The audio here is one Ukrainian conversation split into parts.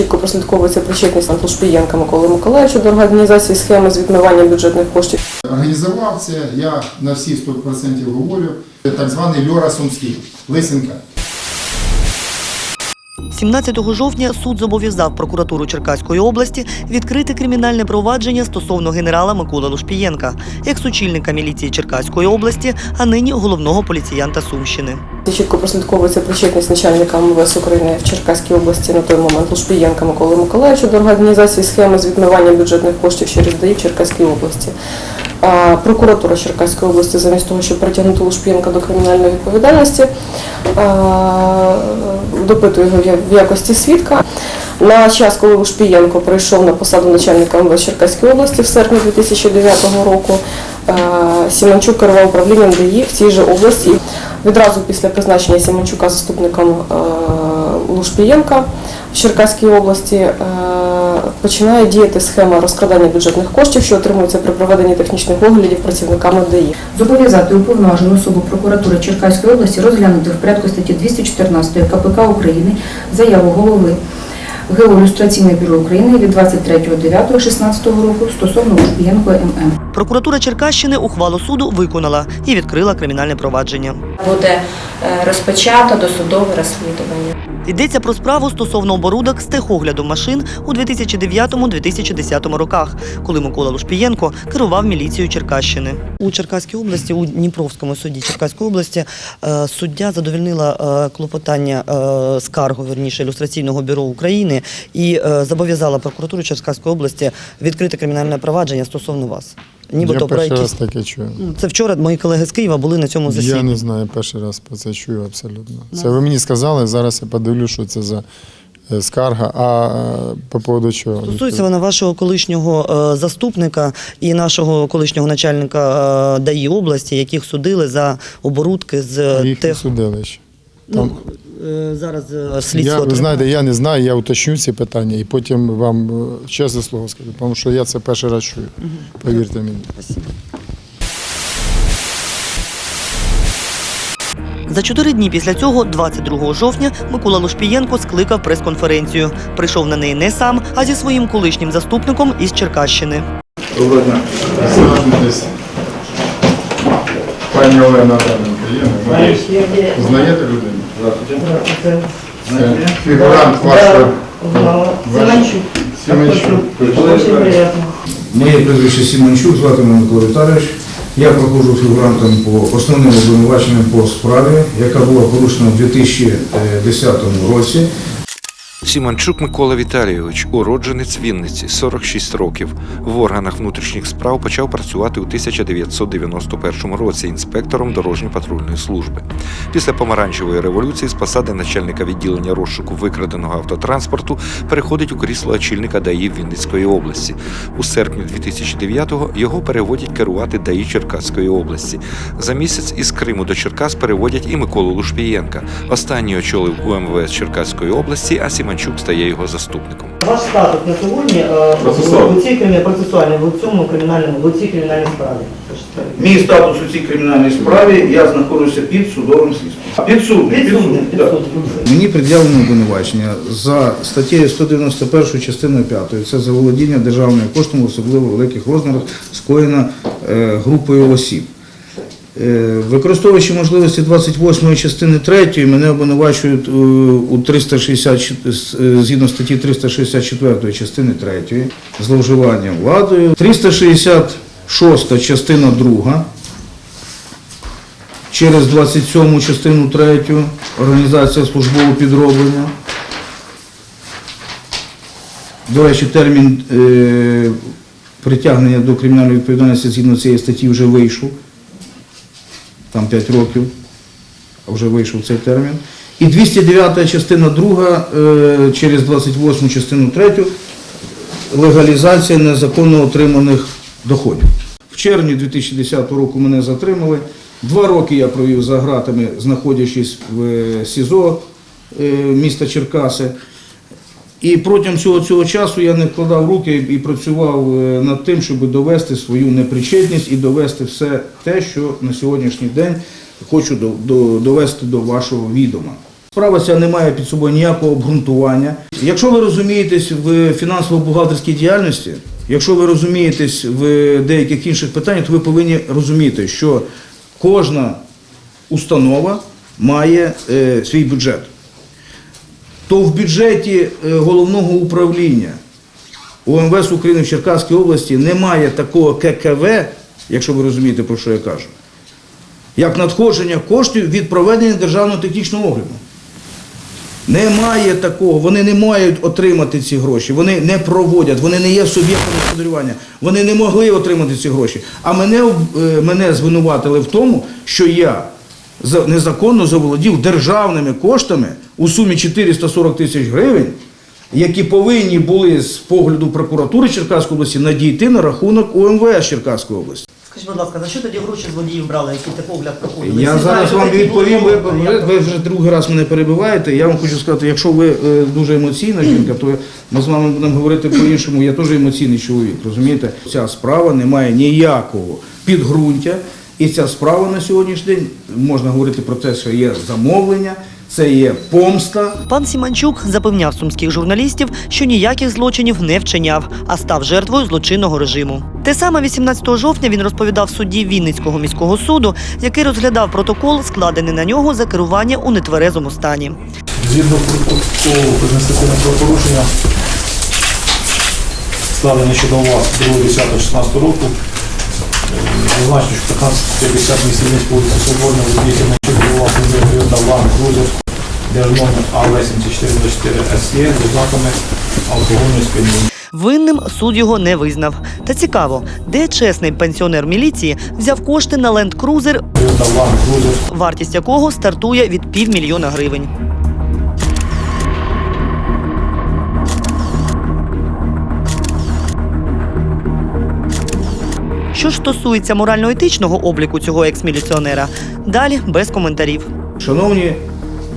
чітко прослідковується причетність Антошпієнка Миколи Миколаївича до організації схеми з відмивання бюджетних коштів. Організував це, я на всі 100% говорю, так званий Льора Сумський, Лисенка. 17 жовтня суд зобов'язав прокуратуру Черкаської області відкрити кримінальне провадження стосовно генерала Миколи Лушпієнка, екс-очільника міліції Черкаської області, а нині головного поліціянта Сумщини. Чітко прослідковується причетність начальника МВС України в Черкаській області на той момент Лушпієнка Миколи Миколаївича до організації схеми з відмивання бюджетних коштів через ДАІ в Черкаській області. А Прокуратура Черкаської області, замість того, щоб притягнути Лушпієнка до кримінальної відповідальності, а, допитує його в якості свідка. На час, коли Лушпієнко прийшов на посаду начальника МВ Черкаської області в серпні 2009 року, е, Сімончук керував управлінням ДАІ в цій же області. Відразу після призначення Сімончука заступником е, Лушпієнка в Черкаській області е, починає діяти схема розкрадання бюджетних коштів, що отримується при проведенні технічних оглядів працівниками ДАІ. Зобов'язати уповноважену особу прокуратури Черкаської області розглянути в порядку статті 214 КПК України заяву голови Геоілюстраційне бюро України від 23.09.16 року стосовно Лушпієнко ММ. Прокуратура Черкащини ухвалу суду виконала і відкрила кримінальне провадження. буде е, розпочато досудове розслідування. Йдеться про справу стосовно оборудок з техогляду машин у 2009-2010 роках, коли Микола Лушпієнко керував міліцією Черкащини. У Черкаській області, у Дніпровському суді Черкаської області, е, суддя задовольнила е, клопотання скаргу, верніше ілюстраційного бюро України і е, зобов'язала прокуратуру Черкаської області відкрити кримінальне провадження стосовно вас. Нібито я про перший якісь раз таке чую. Ну, це вчора мої колеги з Києва були на цьому засіданні. Я не знаю, перший раз про це чую абсолютно. Це ви мені сказали, зараз я подивлюсь, що це за е, скарга. А е, по поводу чого? Стосується вона вашого колишнього заступника і нашого колишнього начальника ДАІ області, яких судили за оборудки з їх не тех... судили ще. Ну, зараз е, слідство. Я, ви знаєте, я не знаю, я уточню ці питання і потім вам е, чесне слово скажу, тому що я це перший раз чую. Повірте мені. Спасибо. За чотири дні після цього, 22 жовтня, Микола Лушпієнко скликав прес-конференцію. Прийшов на неї не сам, а зі своїм колишнім заступником із Черкащини. Доброго дня. Присаджуйтесь. Пані Олена є? Знаєте людину? Це фігурант вашого. Сіманчук. Сіманчук. Моє прізвище Сімончук, звати мене Микола Віталійович. Я проходжу фігурантом по основним обвинуваченням по справі, яка була порушена в 2010 році. Сіманчук Микола Віталійович, уродженець Вінниці, 46 років. В органах внутрішніх справ почав працювати у 1991 році інспектором дорожньо-патрульної служби. Після помаранчевої революції з посади начальника відділення розшуку викраденого автотранспорту переходить у крісло очільника ДАІ Вінницької області. У серпні 2009-го його переводять керувати ДАІ Черкаської області. За місяць із Криму до Черкас переводять і Миколу Лушпієнка. Останній очолив УМВС Черкаської області, а Сіманчук стає його заступником. Ваш статус на сьогодні е, в цій процесуальній, в цьому кримінальному, в цій кримінальній справі. Мій статус у цій кримінальній справі, я знаходжуся під судовим слідством. Підсудний, підсудний. Мені пред'явлено обвинувачення за статтею 191 частиною 5. Це за володіння державним коштом в особливо великих розмірах скоєна е, групою осіб. Е, Використовуючи можливості 28 частини 3, мене обвинувачують у 360, е, згідно статті 364 частини 3 зловживанням владою. 366 частина 2 через 27 частину 3 організація службового підроблення. До речі, термін е, притягнення до кримінальної відповідальності згідно цієї статті вже вийшов. Там 5 років, а вже вийшов цей термін. І 209 частина 2 е, через 28 частину 3 легалізація незаконно отриманих доходів. В червні 2010 року мене затримали. Два роки я провів за ґратами, знаходячись в е, СІЗО е, міста Черкаси. І протягом всього цього часу я не вкладав руки і працював е, над тим, щоб довести свою непричетність і довести все те, що на сьогоднішній день хочу до- до- довести до вашого відома. Справа ця не має під собою ніякого обґрунтування. Якщо ви розумієтесь в фінансово-бухгалтерській діяльності, якщо ви розумієтесь в деяких інших питаннях, то ви повинні розуміти, що кожна установа має е, свій бюджет. То в бюджеті е, головного управління УМВС України в Черкаській області немає такого ККВ, якщо ви розумієте, про що я кажу, як надходження коштів від проведення державного технічного огляду. Немає такого, вони не мають отримати ці гроші, вони не проводять, вони не є суб'єктом господарювання, вони не могли отримати ці гроші. А мене, е, мене звинуватили в тому, що я незаконно заволодів державними коштами у сумі 440 тисяч гривень, які повинні були з погляду прокуратури Черкаської області надійти на рахунок УМВС Черкаської області. Скажіть, будь ласка, за що тоді гроші злодіїв брали, які такий огляд проходили? Я зараз вам відповім. Ви, ви, ви вже другий раз мене перебиваєте. Я вам хочу сказати, якщо ви е, дуже емоційна жінка, то ми з вами будемо говорити по-іншому. Я теж емоційний чоловік. Розумієте, ця справа не має ніякого підґрунтя. І ця справа на сьогоднішній день можна говорити про те, що є замовлення, це є помста. Пан Сіманчук запевняв сумських журналістів, що ніяких злочинів не вчиняв, а став жертвою злочинного режиму. Те саме 18 жовтня він розповідав судді Вінницького міського суду, який розглядав протокол, складений на нього за керування у нетверезому стані. Згідно протоколу адміністративне правопорушення, складене щодо вас 2.10.16 року, зазначено, що 1550 місць вулиця Соборна, водій віддав вам крузер держномер АВ-7424 СЄ з ознаками алкогольної сп'яніння. Винним суд його не визнав. Та цікаво, де чесний пенсіонер міліції взяв кошти на ленд-крузер, вартість якого стартує від півмільйона гривень. Що ж стосується морально-етичного обліку цього екс-міліціонера, далі без коментарів. Шановні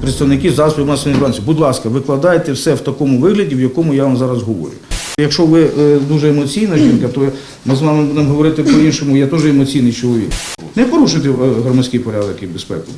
представники засобів масової інформації, будь ласка, викладайте все в такому вигляді, в якому я вам зараз говорю. Якщо ви е, дуже емоційна жінка, то ми з вами будемо говорити по-іншому, я теж емоційний чоловік. Не порушуйте е, громадський порядок і безпеку.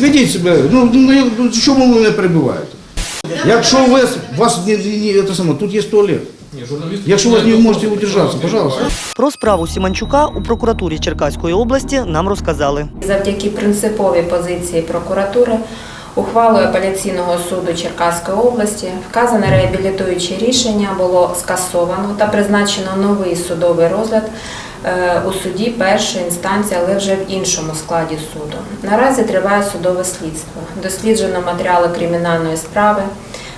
Ведіть себе, ну, ну ну, чому ви мене перебиваєте? Якщо у вас, ні, ні, це саме, тут є туалет. Якщо ви не можете удержатися, пожалуйста. Про справу Сіманчука у прокуратурі Черкаської області нам розказали. Завдяки принциповій позиції прокуратури ухвалою апеляційного суду Черкаської області вказане реабілітуюче рішення було скасовано та призначено новий судовий розгляд у суді першої інстанції, але вже в іншому складі суду. Наразі триває судове слідство. Досліджено матеріали кримінальної справи,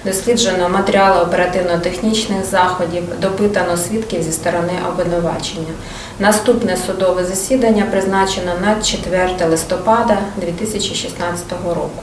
досліджено матеріали оперативно-технічних заходів, допитано свідків зі сторони обвинувачення. Наступне судове засідання призначено на 4 листопада 2016 року.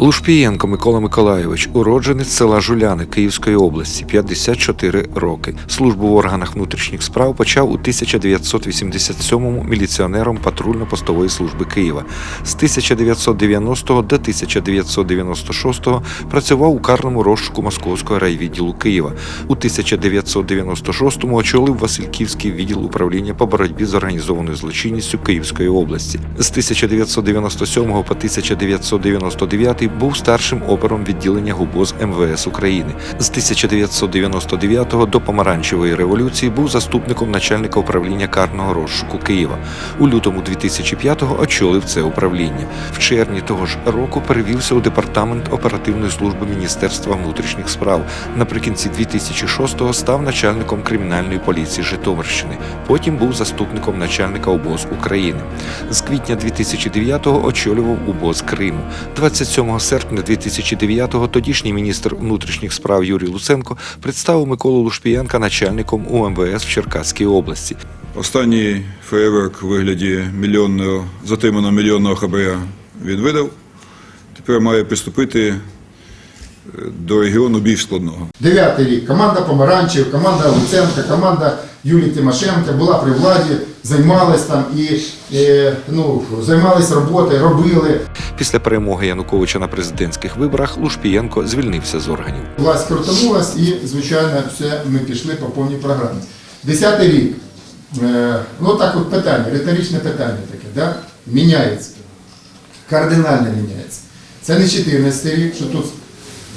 Лушпієнко Микола Миколайович, уродженець села Жуляни Київської області, 54 роки. Службу в органах внутрішніх справ почав у 1987-му міліціонером патрульно-постової служби Києва. З 1990 до 1996 працював у карному розшуку Московського райвідділу Києва. У 1996-му очолив Васильківський відділ управління по боротьбі з організованою злочинністю Київської області. З 1997 по 1999 був старшим опером відділення ГУБОЗ МВС України. З 1999 до помаранчевої революції був заступником начальника управління карного розшуку Києва. У лютому 2005-го очолив це управління. В червні того ж року перевівся у департамент оперативної служби Міністерства внутрішніх справ. Наприкінці 2006-го став начальником кримінальної поліції Житомирщини. Потім був заступником начальника УБОЗ України. З квітня 2009-го очолював УБОЗ Криму. 27 серпня 2009-го тодішній міністр внутрішніх справ Юрій Луценко представив Миколу Лушпієнка начальником УМВС в Черкаській області. Останній феєрверк у вигляді мільйонного, затриманого мільйонного хабаря він видав. Тепер має приступити до регіону більш складного. Дев'ятий рік. Команда Помаранчев, команда Луценка, команда Юлії Тимошенко була при владі, займалась там і е, ну, займались роботою, робили. Після перемоги Януковича на президентських виборах Лушпієнко звільнився з органів. Власть крутанулась і, звичайно, все, ми пішли по повній програмі. Десятий рік. Е, ну так от питання, риторичне питання таке, да? міняється. Кардинально міняється. Це не 14 рік, що тут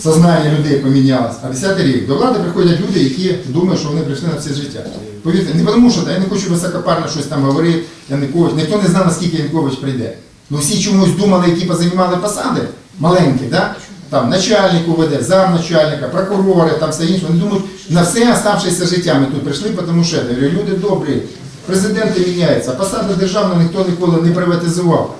сознання людей помінялось, а 10 рік. До влади приходять люди, які думають, що вони прийшли на все життя. Повірте, не тому, що я не хочу високопарно щось там говорити, Янукович, ніхто не знає, наскільки Янукович прийде. Ну всі чомусь думали, які позаймали посади маленькі, да? там начальник УВД, замначальника, прокурори, там все інше. Вони думають, на все оставшееся життя ми тут прийшли, тому що я говорю, люди добрі, президенти міняються, посади державна ніхто ніколи не приватизував.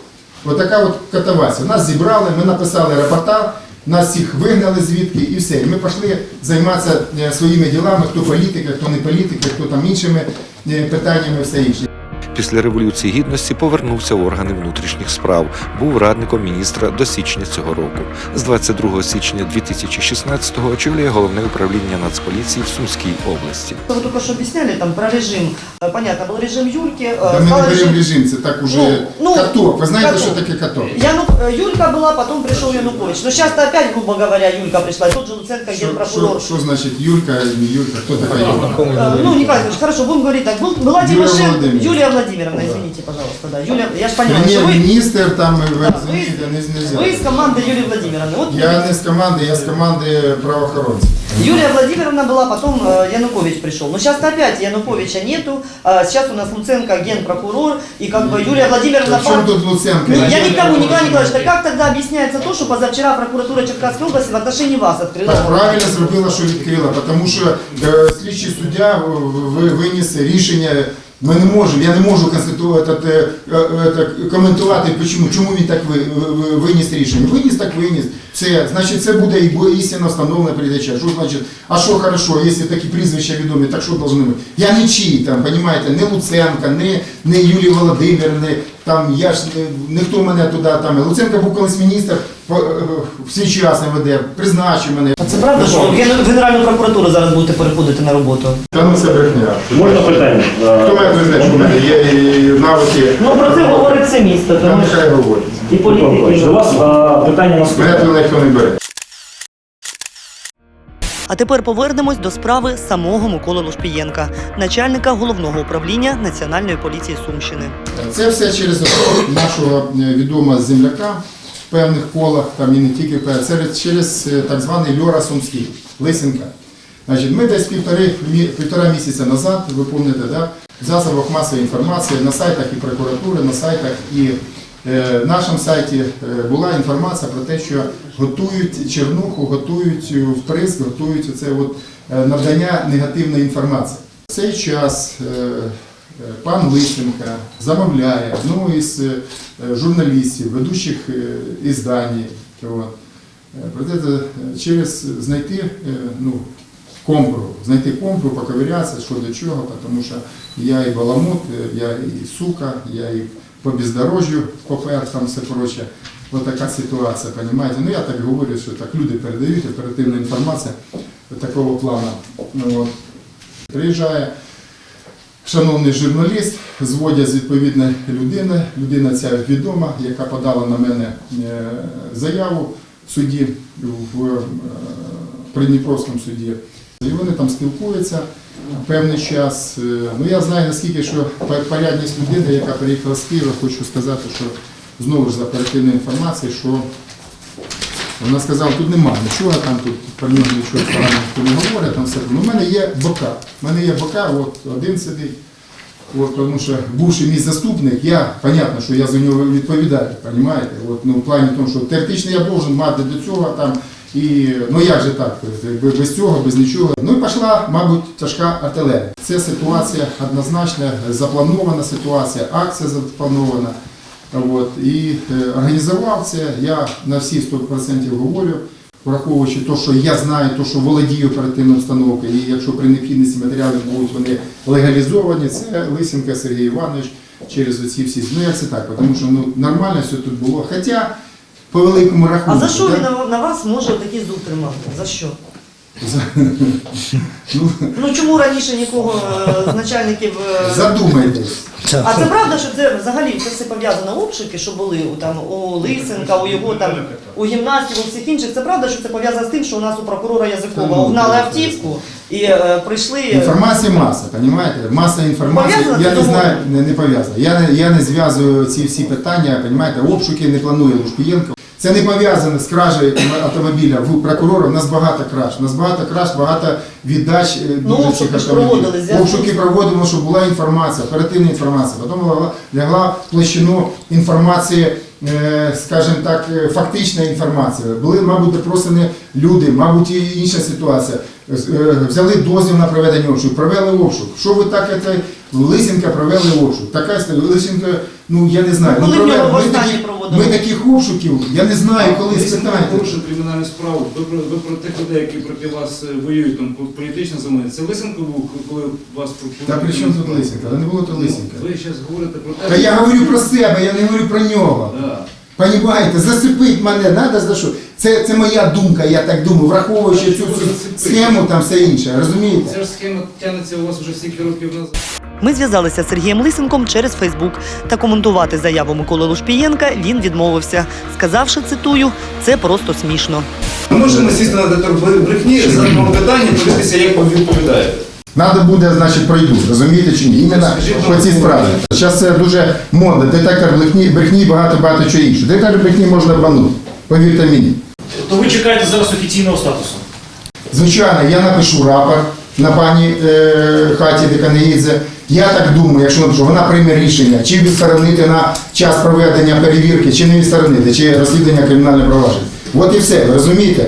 Ось така от катавасія. Нас зібрали, ми написали репортаж, нас всіх вигнали звідки і все. І ми пішли займатися е, своїми ділами, хто політика, хто не політика, хто там іншими е, питаннями все інше Після революції гідності повернувся в органи внутрішніх справ. Був радником міністра до січня цього року. З 22 січня 2016-го очолює головне управління Нацполіції в Сумській області. Вы только что объясняли там про режим. Э, Понятно, был режим Юльки. э, Та ми не стал беремо режим, це так уже Ну, ну, каток. Ви знаєте, каток. що таке каток? Яну... э, Юлька была, потом пришел Янукович. Но сейчас-то опять, грубо говоря, Юлька пришла. И тот же Луценко, Що, генпрокурор. що, що значить Юлька, не Юлька, хто така Юлька? Э, Ну, Николай Иванович, хорошо, будем говорить так. Был, была Юлия Тимошенко, Владимировна. Юлия Владимировна, извините, пожалуйста, да. Юлия, я же поняла, что вы, Прем'єр-міністр там, ви Да, розумієте, не, не вы из команды Юлии Владимировны. Вот Я не з команди, я з команди правоохоронців. Юлия Владимировна была, потом э, Янукович пришел. Но сейчас опять Януковича нету. А сейчас у нас Луценко генпрокурор. И как бы Юлия Владимировна... В чому пар- тут Луценко? Ну, я никому, Николай Николаевич, так как тогда объясняется то, что позавчера прокуратура Черкасской области в отношении вас открыла? Так, правильно зробила, що відкрила, тому що е, слідчий суддя в- в- виніс рішення. Ми не можемо, я не можу е, е, коментувати, чому, чому він так ви- ви- виніс рішення. Виніс, так виніс. Все, значить, це буде і істинно встановлена передача. Що значить, а що хорошо, якщо такі прізвища відомі, так що должны бути? Я не чий там, понімаєте, не Луценка, не, не Юлії Володимирівни, там я ж ніхто мене туди там. Луценко був колись міністр в свій час МВД, призначив мене. А Це правда, що в Ген- в Генеральну прокуратуру зараз будете переходити на роботу? Та ну це брехня. Можна питання? Хто мене признає, що в мене є і навики? Ну про це говорить все місто. Та нехай говорить. І Микола Миколаївич, До вас а, питання Мене наступне. туди ніхто не бере. А тепер повернемось до справи самого Миколи Лушпієнка, начальника головного управління Національної поліції Сумщини. Це все через нашого е, відомого земляка певних колах, там і не тільки через е, так званий Льора Сумський, Лисенка. Значить, ми десь півтори, півтора місяця назад, ви пам'ятаєте, да, в засобах масової інформації на сайтах і прокуратури, на сайтах і е, нашому сайті е, була інформація про те, що готують чернуху, готують вприск, готують оце от, е, надання негативної інформації. В цей час е, е, пан Лисенка замовляє одного із е, журналістів, ведучих е, іздані, от, е, про те, е, через знайти е, ну, компру, знайти компру, поковирятися, що до чого, тому що я і баламут, е, я і сука, я і по бездорожжю попер, там все проче. Ось така ситуація, розумієте? Ну я так говорю, що так люди передають, оперативна інформація такого плану. Ну, от. Приїжджає шановний журналіст, зводять з відповідної людини, людина ця відома, яка подала на мене е, заяву в суді, в е, Придніпровському суді. І вони там спілкуються певний час. Е, Ну я знаю наскільки, що порядність людини, яка приїхала з Києва, хочу сказати, що знову ж за оперативною інформацією, що вона сказала, тут нема нічого, там тут про нього нічого ніхто не говорить, там все. Ну, в мене є бока. У мене є бока, от один сидить. От, тому що бувши мій заступник, я, понятно, що я за нього відповідаю, розумієте? От, ну, в плані тому, що теоретично я должен мати до цього там, і, ну як же так, без цього, без нічого. Ну і пішла, мабуть, тяжка артилерія. Це ситуація однозначно запланована ситуація, акція запланована. От, і е, організував це, я на всі 100% говорю, враховуючи те, що я знаю, те, що володію оперативною обстановкою, і якщо при необхідності матеріалів будуть вони легалізовані, це Лисенко Сергій Іванович через оці всі. Ну як це так? Тому що ну, нормально все тут було. Хоча по великому рахунку. А за що він на, на вас може такий зуб тримати? За що? Ну, чому раніше нікого е, з начальників. е, задумайтесь. А це правда, що це взагалі це все пов'язано обшуки, що були у там у Лисенка, у його там у гімнастів, у всіх інших. Це правда, що це пов'язано з тим, що у нас у прокурора Язикова ну, угнали автівку і е, прийшли. Інформації маса, розумієте? Маса інформації. Пов'язано Я це не знаю, не, не пов'язано. Я не, я не зв'язую ці всі питання, розумієте? Обшуки не планує Лушпієнко. Це не пов'язано з кражею автомобіля в прокурора. У нас багато краж. У нас багато краж, багато віддач е, Ну, дуже обшуки цих автомобілів. Обшуки проводимо, щоб була інформація, оперативна інформація. Потім лягла, площину інформації, е, скажімо так, е, фактична інформація. Були, мабуть, допросені люди, мабуть, і інша ситуація. Взяли дозвіл на проведення обшуку, провели обшук. Що ви так, це, Лисенка провели обшук. Така. Лисенка, ну я не знаю. Коли ну, в нього ми, востаннє такі- проводили? ми таких обшуків, я не знаю, коли Лисенко спитаєте. порушив кримінальну справу. Ви про, ви про тих людей, які проти вас е, воюють там по- політично за мене. Це Лисенко був, коли вас Та при чому тут Лисенка? Та не було тут Лисенка. Ви зараз говорите про те, Та я говорю про себе, я не говорю про нього. Да. Понімаєте, засипить мене, треба за що? Це, це моя думка, я так думаю, враховуючи цю, цю схему, там все інше, розумієте? Ця ж схема тягнеться у вас вже стільки років назад. Ми зв'язалися з Сергієм Лисенком через Фейсбук. Та коментувати заяву Миколи Лушпієнка він відмовився, сказавши, цитую, це просто смішно. Ми можемо сісти на детектор брехні, задати питання, подивитися, як ви відповідаєте. Надо буде, значить, пройду, розумієте чи ні? Іменно по цій справі. Зараз це дуже модно, детектор брехні, брехні багато-багато чого іншого. Детектор брехні можна обманути, повірте мені. То ви чекаєте зараз офіційного статусу? Звичайно, я напишу рапорт на пані е, хаті Деканеїдзе. Я так думаю, якщо вона прийме рішення, чи відсторонити на час проведення перевірки, чи не відсторонити, чи розслідування кримінального провадження. От і все, ви розумієте?